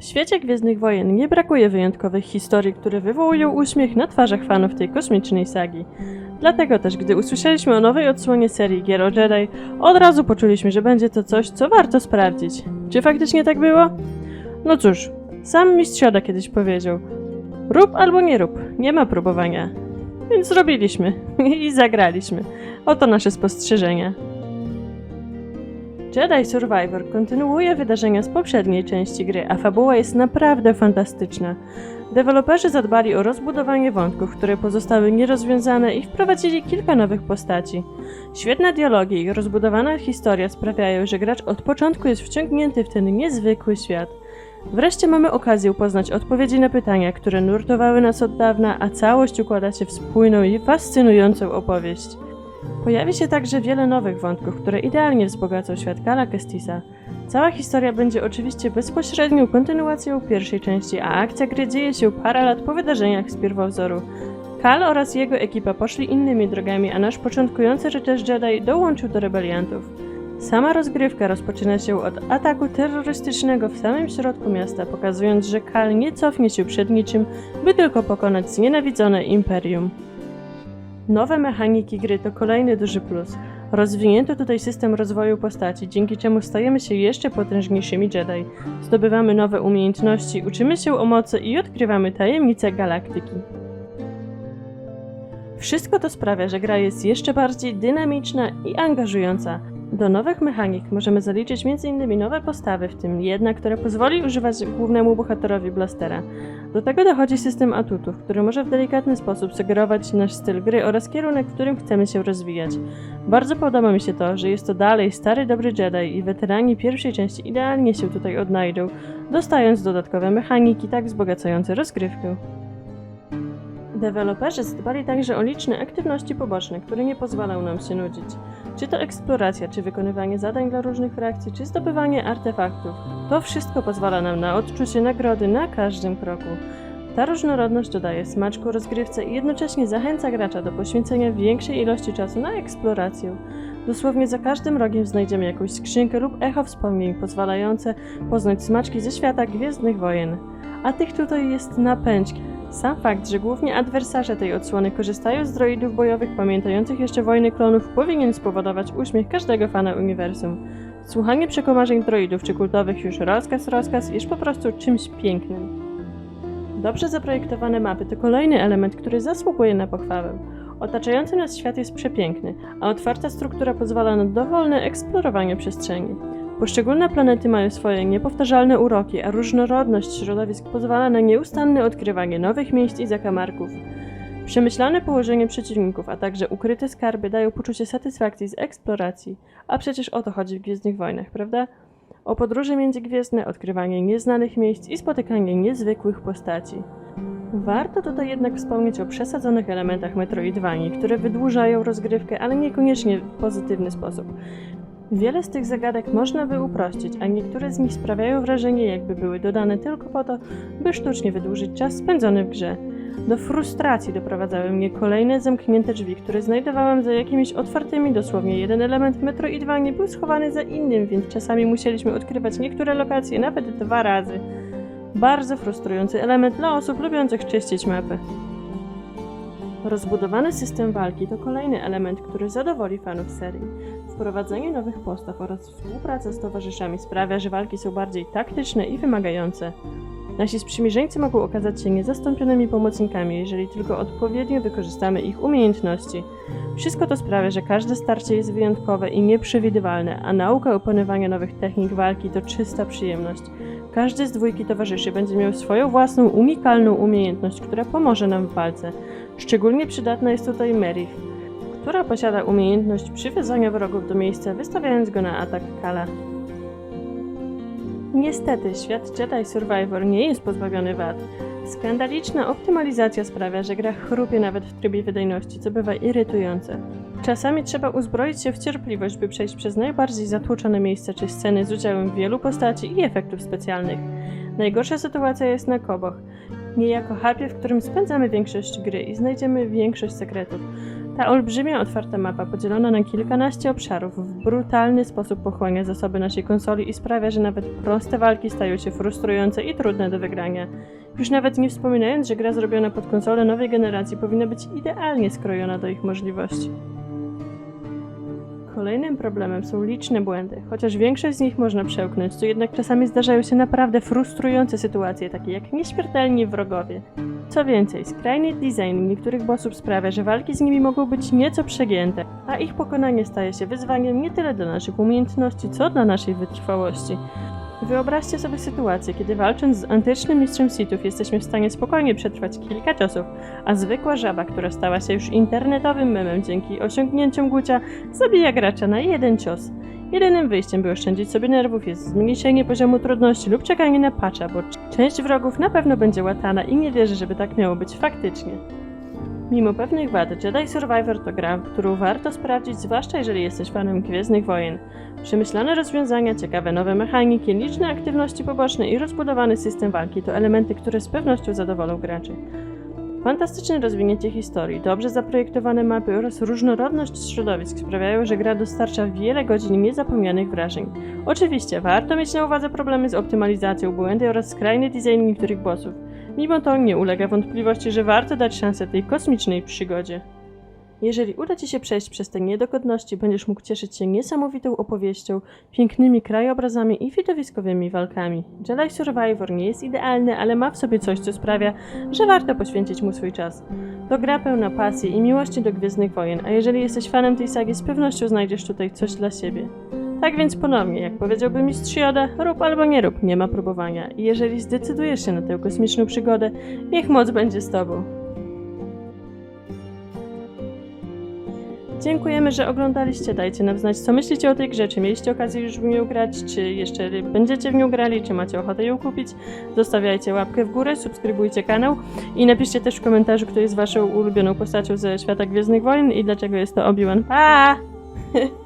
W świecie Gwiezdnych Wojen nie brakuje wyjątkowych historii, które wywołują uśmiech na twarzach fanów tej kosmicznej sagi. Dlatego też, gdy usłyszeliśmy o nowej odsłonie serii Gier o Jedi, od razu poczuliśmy, że będzie to coś, co warto sprawdzić. Czy faktycznie tak było? No cóż, sam mistrz Yoda kiedyś powiedział rób albo nie rób, nie ma próbowania. Więc zrobiliśmy i zagraliśmy. Oto nasze spostrzeżenia. Jedi Survivor kontynuuje wydarzenia z poprzedniej części gry, a fabuła jest naprawdę fantastyczna. Deweloperzy zadbali o rozbudowanie wątków, które pozostały nierozwiązane i wprowadzili kilka nowych postaci. Świetne dialogi i rozbudowana historia sprawiają, że gracz od początku jest wciągnięty w ten niezwykły świat. Wreszcie mamy okazję poznać odpowiedzi na pytania, które nurtowały nas od dawna, a całość układa się w spójną i fascynującą opowieść. Pojawi się także wiele nowych wątków, które idealnie wzbogacą świat Kala Kestisa. Cała historia będzie oczywiście bezpośrednią kontynuacją pierwszej części, a akcja gry dzieje się parę lat po wydarzeniach z pierwowzoru. Kal oraz jego ekipa poszli innymi drogami, a nasz początkujący rycerz Jedi dołączył do rebeliantów. Sama rozgrywka rozpoczyna się od ataku terrorystycznego w samym środku miasta, pokazując, że Kal nie cofnie się przed niczym, by tylko pokonać znienawidzone imperium. Nowe mechaniki gry to kolejny duży plus. Rozwinięto tutaj system rozwoju postaci, dzięki czemu stajemy się jeszcze potężniejszymi Jedi. Zdobywamy nowe umiejętności, uczymy się o mocy i odkrywamy tajemnice galaktyki. Wszystko to sprawia, że gra jest jeszcze bardziej dynamiczna i angażująca. Do nowych mechanik możemy zaliczyć m.in. nowe postawy, w tym jedna, która pozwoli używać głównemu bohaterowi blastera. Do tego dochodzi system atutów, który może w delikatny sposób sugerować nasz styl gry oraz kierunek, w którym chcemy się rozwijać. Bardzo podoba mi się to, że jest to dalej stary dobry Jedi i weterani pierwszej części idealnie się tutaj odnajdą, dostając dodatkowe mechaniki tak wzbogacające rozgrywkę. Deweloperzy zadbali także o liczne aktywności poboczne, które nie pozwalają nam się nudzić. Czy to eksploracja, czy wykonywanie zadań dla różnych frakcji, czy zdobywanie artefaktów. To wszystko pozwala nam na odczucie nagrody na każdym kroku. Ta różnorodność dodaje smaczku rozgrywce i jednocześnie zachęca gracza do poświęcenia większej ilości czasu na eksplorację. Dosłownie za każdym rogiem znajdziemy jakąś skrzynkę lub echo wspomnień pozwalające poznać smaczki ze świata Gwiezdnych Wojen. A tych tutaj jest napęczki. Sam fakt, że głównie adwersarze tej odsłony korzystają z droidów bojowych pamiętających jeszcze wojny klonów powinien spowodować uśmiech każdego fana uniwersum. Słuchanie przekomarzeń droidów czy kultowych już rozkaz, rozkaz jest po prostu czymś pięknym. Dobrze zaprojektowane mapy to kolejny element, który zasługuje na pochwałę. Otaczający nas świat jest przepiękny, a otwarta struktura pozwala na dowolne eksplorowanie przestrzeni. Poszczególne planety mają swoje niepowtarzalne uroki, a różnorodność środowisk pozwala na nieustanne odkrywanie nowych miejsc i zakamarków. Przemyślane położenie przeciwników, a także ukryte skarby dają poczucie satysfakcji z eksploracji. A przecież o to chodzi w Gwiezdnych Wojnach, prawda? O podróże międzygwiezdne, odkrywanie nieznanych miejsc i spotykanie niezwykłych postaci. Warto tutaj jednak wspomnieć o przesadzonych elementach Metroidvanii, które wydłużają rozgrywkę, ale niekoniecznie w pozytywny sposób. Wiele z tych zagadek można by uprościć, a niektóre z nich sprawiają wrażenie, jakby były dodane tylko po to, by sztucznie wydłużyć czas spędzony w grze. Do frustracji doprowadzały mnie kolejne zamknięte drzwi, które znajdowałam za jakimiś otwartymi. Dosłownie jeden element w Metroidvanii był schowany za innym, więc czasami musieliśmy odkrywać niektóre lokacje nawet dwa razy. Bardzo frustrujący element dla osób lubiących czyścić mapy. Rozbudowany system walki to kolejny element, który zadowoli fanów serii. Wprowadzenie nowych postaw oraz współpraca z towarzyszami sprawia, że walki są bardziej taktyczne i wymagające. Nasi sprzymierzeńcy mogą okazać się niezastąpionymi pomocnikami, jeżeli tylko odpowiednio wykorzystamy ich umiejętności. Wszystko to sprawia, że każde starcie jest wyjątkowe i nieprzewidywalne, a nauka opanowania nowych technik walki to czysta przyjemność. Każdy z dwójki towarzyszy będzie miał swoją własną, unikalną umiejętność, która pomoże nam w walce. Szczególnie przydatna jest tutaj Merith, która posiada umiejętność przywiązania wrogów do miejsca, wystawiając go na atak Kala. Niestety, świat Jedi Survivor nie jest pozbawiony wad. Skandaliczna optymalizacja sprawia, że gra chrupie nawet w trybie wydajności, co bywa irytujące. Czasami trzeba uzbroić się w cierpliwość, by przejść przez najbardziej zatłoczone miejsca czy sceny z udziałem wielu postaci i efektów specjalnych. Najgorsza sytuacja jest na Koboch, niejako harpie, w którym spędzamy większość gry i znajdziemy większość sekretów. Ta olbrzymia, otwarta mapa, podzielona na kilkanaście obszarów, w brutalny sposób pochłania zasoby naszej konsoli i sprawia, że nawet proste walki stają się frustrujące i trudne do wygrania. Już nawet nie wspominając, że gra zrobiona pod konsolę nowej generacji powinna być idealnie skrojona do ich możliwości. Kolejnym problemem są liczne błędy. Chociaż większość z nich można przełknąć, to jednak czasami zdarzają się naprawdę frustrujące sytuacje, takie jak nieśmiertelni wrogowie. Co więcej, skrajny design niektórych bossów sprawia, że walki z nimi mogą być nieco przegięte, a ich pokonanie staje się wyzwaniem nie tyle dla naszych umiejętności, co dla naszej wytrwałości. Wyobraźcie sobie sytuację, kiedy walcząc z antycznym mistrzem Sithów jesteśmy w stanie spokojnie przetrwać kilka ciosów, a zwykła żaba, która stała się już internetowym memem dzięki osiągnięciom Gucia, zabija gracza na jeden cios. Jedynym wyjściem, by oszczędzić sobie nerwów jest zmniejszenie poziomu trudności lub czekanie na patcha, bo część wrogów na pewno będzie łatana i nie wierzę, żeby tak miało być faktycznie. Mimo pewnych wad, Jedi Survivor to gra, którą warto sprawdzić, zwłaszcza jeżeli jesteś fanem Gwiezdnych Wojen. Przemyślane rozwiązania, ciekawe nowe mechaniki, liczne aktywności poboczne i rozbudowany system walki to elementy, które z pewnością zadowolą graczy. Fantastyczne rozwinięcie historii, dobrze zaprojektowane mapy oraz różnorodność środowisk sprawiają, że gra dostarcza wiele godzin niezapomnianych wrażeń. Oczywiście, warto mieć na uwadze problemy z optymalizacją, błędy oraz skrajny design niektórych bossów. Mimo to nie ulega wątpliwości, że warto dać szansę tej kosmicznej przygodzie. Jeżeli uda Ci się przejść przez te niedogodności, będziesz mógł cieszyć się niesamowitą opowieścią, pięknymi krajobrazami i widowiskowymi walkami. Jedi Survivor nie jest idealny, ale ma w sobie coś, co sprawia, że warto poświęcić mu swój czas. To gra pełna pasji i miłości do Gwiezdnych Wojen, a jeżeli jesteś fanem tej sagi, z pewnością znajdziesz tutaj coś dla siebie. Tak więc ponownie, jak powiedziałby mistrz Yoda, rób albo nie rób, nie ma próbowania. I jeżeli zdecydujesz się na tę kosmiczną przygodę, niech moc będzie z Tobą. Dziękujemy, że oglądaliście. Dajcie nam znać, co myślicie o tej grze. Czy mieliście okazję już w nią grać, czy jeszcze będziecie w nią grali, czy macie ochotę ją kupić. Zostawiajcie łapkę w górę, subskrybujcie kanał i napiszcie też w komentarzu, kto jest waszą ulubioną postacią ze świata Gwiezdnych Wojen i dlaczego jest to Obi-Wan. Pa!